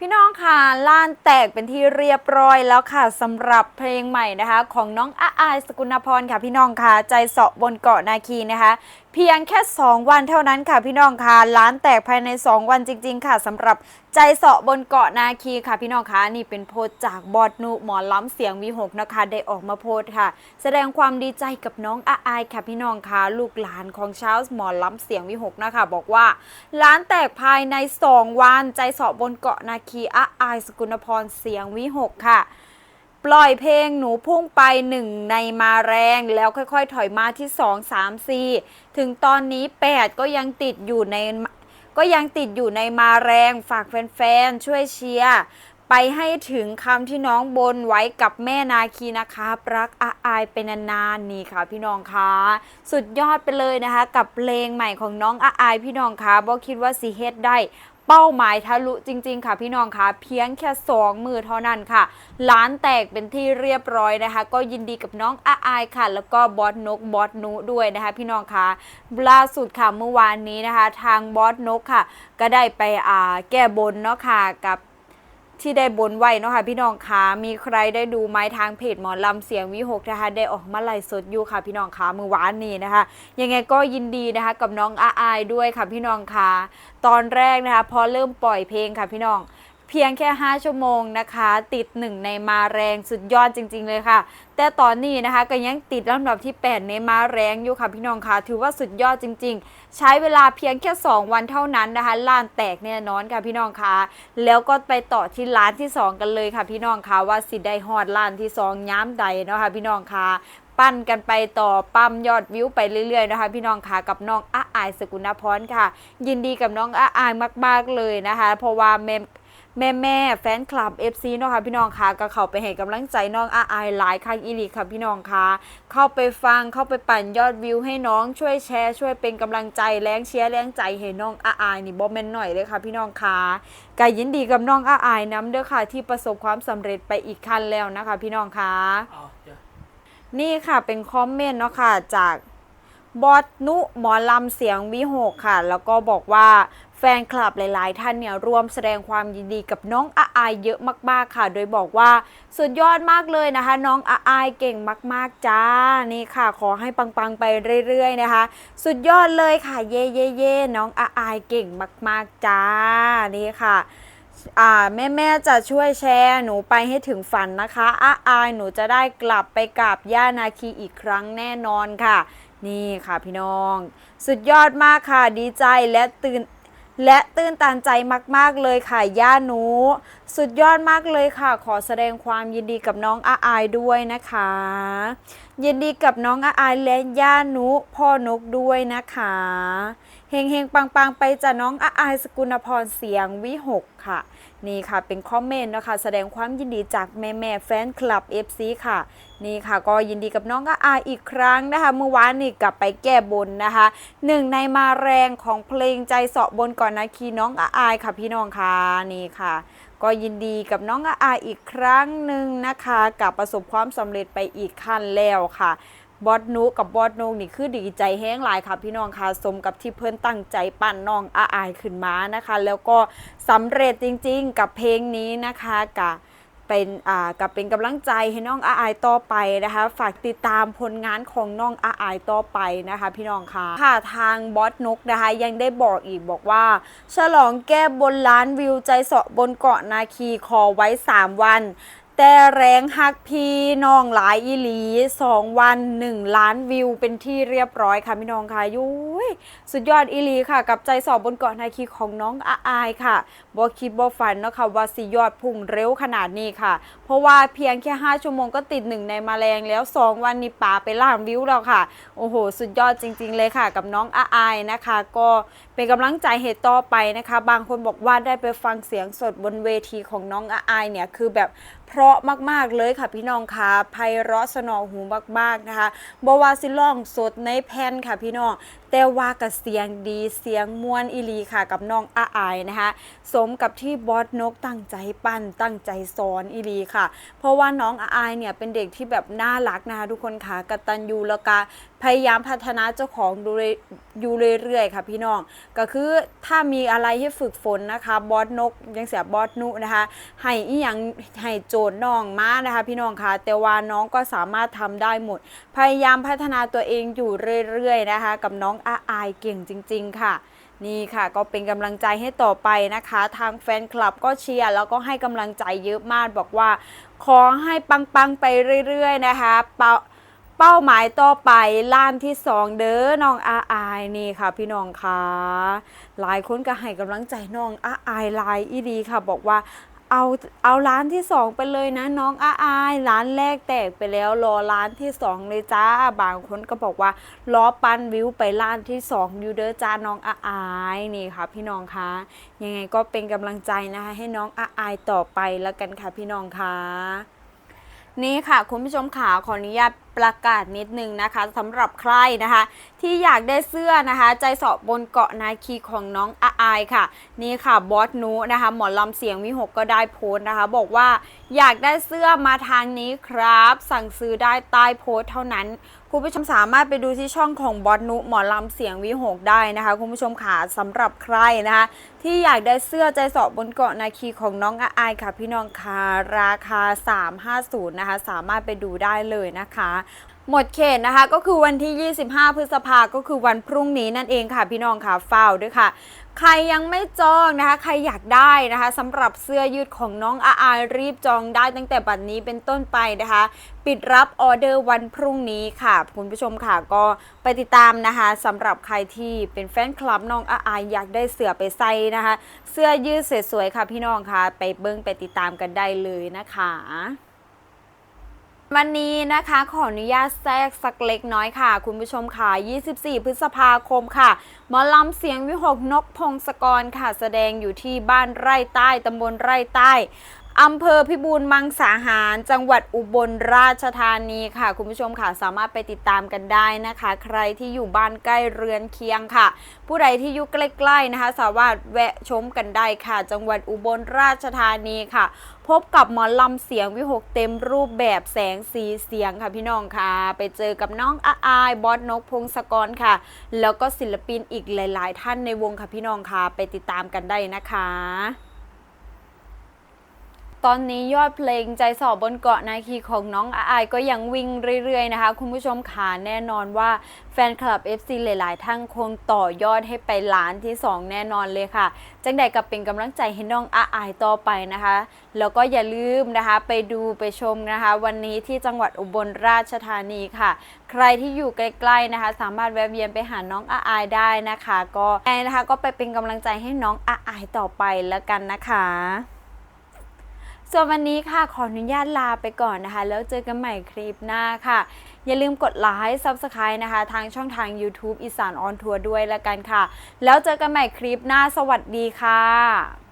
พี่น้องค่ะล้านแตกเป็นที่เรียบร้อยแล้วค่ะสำหรับเพลงใหม่นะคะ ของน้องอาอายสกุลพรค่ะพี่น้องค่ะใจเสาะบนเกาะนาคีนะคะ เพียงแค่ 2 วันเท่านั้นค่ะพี่น้องค่ะล้านแตกภายใน 2 วันจริง ๆ ค่ะสำหรับใจเสาะบนเกาะนาคีค่ะพี่น้องค่ะนี่เป็นโพสจากบอดนุหมอล้ำเสียงวีหกนะคะ ได้ออกมาโพสค่ะ แสดงความดีใจกับน้องอาอายค่ะพี่น้องค่ะลูกหลานของชาวหมอล้ำเสียงวีหกนะคะ บอกว่าร้านแตกภายใน 2 วันใจเสาะบนเกาะนาคีอาอายสกุณพรเสียงวิหกค่ะ ปล่อยเพลงหนูพุ่งไปหนึ่งในมาแรงแล้วค่อยๆ ถอยมาที่ 2 3 4 ถึงตอนนี้ 8 ก็ยังติดอยู่ในก็ยังติดอยู่ในมาแรงฝากแฟนๆ ช่วยเชียร์ไปให้ถึงคำที่น้องบนไว้กับแม่นาคีนะคะรักอาอายเป็นนานๆนี่ค่ะพี่น้องคะสุดยอดไปเลยนะคะ กับเพลงใหม่ของน้องอาอายพี่น้องคะบอคิดว่าสีเฮ็ดได้ เป้าหมายทะลุจริง ๆ ค่ะพี่น้องคะเพียงแค่สองมือเท่านั้นค่ะล้านแตกเป็นที่เรียบร้อยนะคะ ก็ยินดีกับน้องอาอายค่ะ แล้วก็บอสนกบอสนุด้วยนะคะ พี่น้องคะล่าสุดค่ะเมื่อวานนี้นะคะ ทางบอสนกค่ะ ก็ได้ไปอ่าแก้บนเนาะค่ะกับ ที่ได้บนไว้เนาะค่ะพี่น้องคะมีใครได้ดูไหมทางเพจหมอลำเสียงวิหกนะคะได้ออกมาไล่สดอยู่ค่ะพี่น้องคะมือวานนี้นะคะ ยังไงก็ยินดีนะคะกับน้องอาอายด้วยค่ะพี่น้องคะตอนแรกนะคะพอเริ่มปล่อยเพลงค่ะพี่น้อง เพียงแค่ 5 ชั่วโมงนะคะ ติดหนึ่งในมาแรงสุดยอดจริง ๆ เลยค่ะ แต่ตอนนี้นะคะก็ยังติดลำดับที่ 8 ในมาแรงอยู่ค่ะพี่น้องค่ะ ถือว่าสุดยอดจริง ๆ ใช้เวลาเพียงแค่ 2 วันเท่านั้นนะคะล้านแตกแน่นอนค่ะพี่น้องค่ะ แล้วก็ไปต่อที่ร้านที่ 2 กันเลยค่ะ พี่น้องค่ะว่าสิได้ฮอดร้านที่ 2 ย้ำใดเนาะค่ะพี่น้องค่ะปั้นกันไปต่อปั๊มยอดวิวไปเรื่อยๆนะคะ พี่น้องค่ะกับน้องอาอายสกุณพรค่ะ ยินดีกับน้องอาอายมาก ๆเลยนะคะ เพราะว่าแม่ แม่แม่ๆแฟนคลับ FC เนาะค่ะพี่น้องค่ะก็เข้าไปให้กำลังใจน้องอาอายหลายครั้งอีหลีค่ะพี่น้องค่ะเข้าไปฟังเข้าไปปั่นยอดวิวให้น้องช่วยแชร์ช่วยเป็นกำลังใจแรงเชียร์แรงใจให้น้องอาอายนี่บ่แม่นหน่อยเลยค่ะพี่น้องค่ะก็ยินดีกับน้องอาอายน้ำเด้อค่ะ ที่ประสบความสำเร็จไปอีกขั้นแล้วนะคะ พี่น้องค่ะเอาเดี๋ยวนี่ค่ะเป็นคอมเมนต์เนาะค่ะจาก บอสนุหมอลำเสียงวิหกค่ะ แล้วก็บอกว่าแฟนคลับหลาย ๆ ท่านเนี่ยร่วมแสดงความยินดีกับน้องอาอายเยอะมาก ๆ ค่ะ โดยบอกว่าสุดยอดมากเลยนะคะ น้องอาอายเก่งมาก ๆ จ้า นี่ค่ะ ขอให้ปัง ๆ ไปเรื่อย ๆ นะคะ สุดยอดเลยค่ะ เย่เย่เย่น้องอาอายเก่งมาก ๆ จ้า นี่ค่ะแม่แม่จะช่วยแชร์หนูไปให้ถึงฝันนะคะอาอายหนูจะได้กลับไปกราบย่านาคีอีกครั้งแน่นอนค่ะ นี่ค่ะพี่น้อง สุดยอดมากค่ะดีใจและตื่นและตื่นตันใจมาก ๆ เลยค่ะ ย่าหนู สุดยอดมากเลยค่ะ ขอแสดงความยินดีกับน้องอาอายด้วยนะคะ ยินดีกับน้องอาอายและย่าหนูพ่อนกด้วยนะคะ เฮงเฮงๆปังไปจากน้องอาอายสกุณพรเสียงวิหกค่ะ นี่ค่ะเป็นคอมเมนต์นะคะ แสดงความยินดีจากแม่แม่แฟนคลับ FC ค่ะ นี่ค่ะก็ยินดีกับน้องอาอายอีกครั้งนะคะ เมื่อวานนี่กลับไปแก้บนนะคะหนึ่งในมาแรงของเพลงใจเสาะบนก่อนนะคีน้องอาอายค่ะพี่น้องค่ะนี่ค่ะก็ยินดีกับน้องอาอาอีกครั้งหนึ่งนะคะ กับประสบความสำเร็จไปอีกขั้นแล้วค่ะ บอสนุกับบอสนงนี่คือดีใจแห้งหลายค่ะพี่น้องค่ะสมกับที่เพิ่อนตั้งใจปั้นน้องอาอายขึ้นมานะคะ แล้วก็สำเร็จจริงๆ กับเพลงนี้นะคะกับเป็นอ่ากับเป็นกำลังใจให้น้องอาอายต่อไปนะคะ ฝากติดตามผลงานของน้องอาอายต่อไปนะคะ พี่น้องค่ะค่ะทางบอสนกนะคะ ยังได้บอกอีกบอกว่า ฉลองแก้บนล้านวิวใจเสาะบนเกาะนาคีคอไว้ 3 วัน แต่แรงฮักพี่น้องหลายอีหลี2วัน1ล้านวิวเป็นที่เรียบร้อยค่ะพี่น้องค่ะยุ้ยสุดยอดอีหลีค่ะ กับใจสอบบนเกาะนาคีของน้องอาอายค่ะบอคิดบอฝันเนาะค่ะว่าสิยอดพุ่งเร็วขนาดนี้ค่ะ เพราะว่าเพียงแค่ 5 ชั่วโมงก็ติดหนึ่งในมาแรงแล้ว 2 วันนี้ป่าไปล่างวิวแล้วค่ะ โอ้โห สุดยอดจริง ๆ เลยค่ะ กับน้องอาอายนะคะ ก็เป็นกำลังใจเหตุต่อไปนะคะ บางคนบอกว่าได้ไปฟังเสียงสดบนเวทีของน้องอาอายเนี่ยคือแบบเพราะมาก ๆ เลยค่ะพี่น้องค่ะไพเราะสนองหูมาก ๆ นะคะบว่าสิล่องสดในแผ่นค่ะพี่น้อง แต่ว่ากับเสียงดีเสียงมวนอีลีค่ะกับน้องอาอายนะคะ สมกับที่บอสนกตั้งใจปั้นตั้งใจสอนอีลีค่ะ เพราะว่าน้องอาอายเนี่ยเป็นเด็กที่แบบน่ารักนะคะทุกคนค่ะกตัญญูแล้วก็พยายามพัฒนาเจ้าของดูเอยู่เรื่อยๆค่ะพี่น้องก็คือถ้ามีอะไรให้ฝึกฝนนะคะบอสนกยังเสียบอสนุนะคะให้อีหยังให้โจทย์น้องมานะคะ พี่น้องค่ะแต่ว่าน้องก็สามารถทำได้หมด พยายามพัฒนาตัวเองอยู่เรื่อยๆนะคะ กับน้องอาอายเก่งจริง ๆ ค่ะนี่ค่ะก็เป็นกำลังใจให้ต่อไปนะคะ ทางแฟนคลับก็เชียร์แล้วก็ให้กำลังใจเยอะมากบอกว่า ขอให้ปังๆไปเรื่อย ๆ นะคะเปา เป้าหมายต่อไปล้านที่สองเด้อน้องอาอายนี่ค่ะ พี่น้องค่ะหลายคนก็ให้กำลังใจน้องอาอายลายอีดีค่ะ บอกว่าเอาเอาร้านที่สองไปเลยนะน้องอาอายร้านแรกแตกไปแล้วรอร้านที่สองเลยจ้าบางคนก็บอกว่ารอปันวิวไปร้านที่สองอยู่เด้อจ้าน้องอาอายนี่ค่ะ พี่น้องคะยังไงก็เป็นกำลังใจนะคะให้น้องอาอายต่อไปแล้วกันค่ะพี่น้องคะนี่ค่ะคุณผู้ชมขาขออนุญาต ประกาศนิดนึงนะคะสำหรับใครนะคะ ที่อยากได้เสื้อนะคะ ใจสาะบนเกาะนาคีของน้องอาอายค่ะ นี่ค่ะบอสนูนะคะหมอลำเสียงวิหกก็ได้โพสต์นะคะ บอกว่าอยากได้เสื้อมาทางนี้ครับ สั่งซื้อได้ใต้โพสต์เท่านั้นคุณผู้ชมสามารถไปดูที่ช่องของบอสนุหมอลำเสียงวิหกได้นะคะ คุณผู้ชมขาสำหรับใครนะคะ ที่อยากได้เสื้อใจสาะบนเกาะนาคีของน้องอาอายค่ะ พี่น้องค่ะราคา 350นะคะสามารถไปดูได้เลยนะคะหมดเขตนะคะก็คือวันที่ 25 พฤษภาก็คือวันพรุ่งนี้นั่นเองค่ะพี่น้องค่ะเฝ้าด้วยค่ะ ใครยังไม่จองนะคะ ใครอยากได้นะคะสำหรับเสื้อยืดของน้องอาอารีบจองได้ตั้งแต่บัดนี้เป็นต้นไปนะคะ ปิดรับออเดอร์วันพรุ่งนี้ค่ะ คุณผู้ชมค่ะก็ไปติดตามนะคะสำหรับใครที่เป็นแฟนคลับน้องอาอายอยากได้เสื้อไปใส่นะคะ เสื้อยืดสวยๆค่ะพี่น้องค่ะ ไปเบิ้งไปติดตามกันได้เลยนะคะ วันนี้นะคะขออนุญาตแทรกสักเล็กน้อยค่ะ คุณผู้ชมค่ะ 24 พฤษภาคมค่ะหมอลำเสียงวิหกนกพงศกรค่ะ แสดงอยู่ที่บ้านไร่ใต้ตำบลไร่ใต้ อำเภอพิบูลมังสาหาร จังหวัดอุบลราชธานีค่ะ คุณผู้ชมค่ะสามารถไปติดตามกันได้นะคะ ใครที่อยู่บ้านใกล้เรือนเคียงค่ะ ผู้ใดที่อยู่ใกล้ๆนะคะ สามารถแวะชมกันได้ค่ะ จังหวัดอุบลราชธานีค่ะ พบกับหมอลำเสียงวิหกเต็มรูปแบบแสงสีเสียงค่ะพี่น้องค่ะ ไปเจอกับน้องอาอายบอสนกพงศกรค่ะ แล้วก็ศิลปินอีกหลาย ๆ ท่านในวงค่ะพี่น้องค่ะ ไปติดตามกันได้นะคะ ตอนนี้ยอดเพลงใจสอบบนเกาะนาคีของน้องอาอายก็ยังวิ่งเรื่อยๆนะคะ คุณผู้ชมค่ะแน่นอนว่าแฟนคลับ FC หลายๆท่านคงต่อยอดให้ไปล้านที่ 2 แน่นอนเลยค่ะ จังใดกับเป็นกำลังใจให้น้องอาอายต่อไปนะคะ แล้วก็อย่าลืมนะคะ ไปดูไปชมนะคะ วันนี้ที่จังหวัดอุบลราชธานีค่ะ ใครที่อยู่ใกล้ๆนะคะ สามารถแวะเวียนไปหาน้องอาอายได้นะคะ ก็แอนนะคะก็ไปเป็นกำลังใจให้น้องอาอายต่อไปแล้วกันนะคะ ส่วนวันนี้ค่ะขออนุญาตลาไปก่อนนะคะ แล้วเจอกันใหม่คลิปหน้าค่ะ อย่าลืมกดไลค์ Subscribe นะคะ ทางช่องทาง YouTube อีสานออนทัวร์ด้วยละกันค่ะ แล้วเจอกันใหม่คลิปหน้าสวัสดีค่ะ